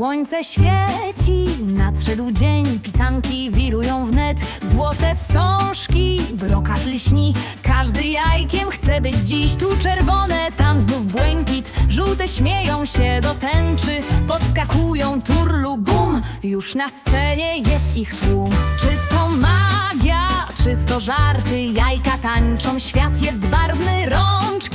Słońce świeci, nadszedł dzień, pisanki wirują wnet, złote wstążki, brokat lśni, każdy jajkiem chce być dziś tu czerwone, tam znów błękit, żółte śmieją się do tęczy, podskakują turlu bum, już na scenie jest ich tłum. Czy to magia, czy to żarty, jajka tańczą, świat jest barwny, rączki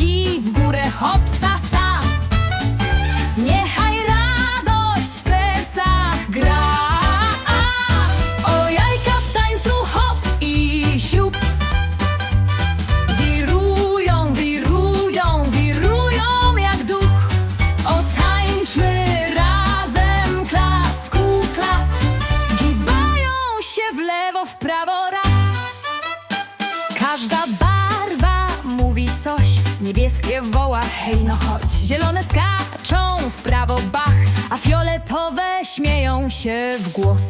Każda barwa mówi coś. Niebieskie woła, hej no chodź. Zielone skaczą w prawo bach A fioletowe śmieją się w głos.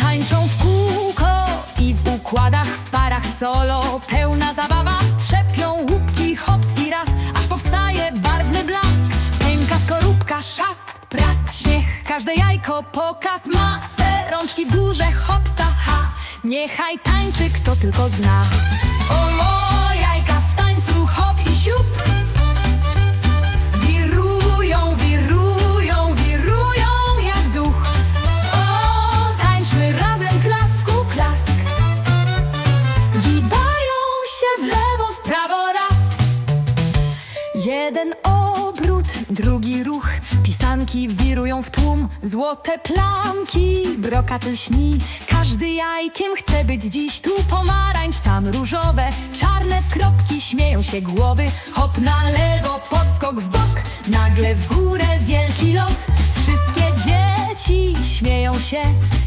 Tańczą w kółko i w układach W parach solo. Pełna zabawa Trzepią łupki, hops i raz Aż powstaje barwny blask. Pęka skorupka, szast, prast, śmiech. Każde jajko pokaz ma Swe rączki w górze, hopsa, Niechaj tańczy kto tylko zna. O jajka w tańcu hop i siup. Wirują, wirują, wirują jak duch. O, tańczmy razem klasku, klask. Gibają się w lewo, w prawo raz. Jeden obrót, drugi ruch Pisanki wirują w tłum Złote plamki, brokat lśni Każdy jajkiem chce być dziś Tu pomarańcz, tam różowe Czarne w kropki śmieją się głowy. Hop na lewo, podskok w bok Nagle w górę wielki lot. Wszystkie dzieci śmieją się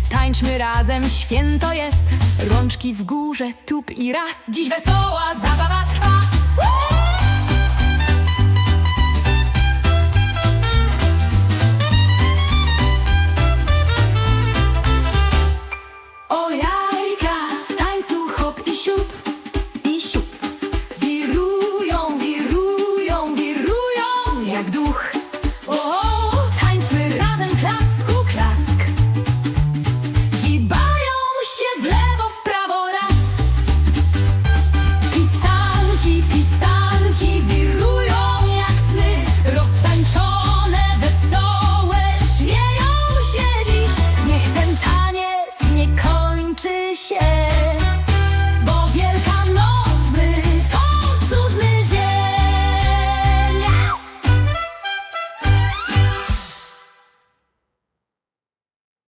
Tańczmy razem, święto jest. Rączki w górze, tup i raz. Dziś wesoła zabawa trwa! як дух. Ого!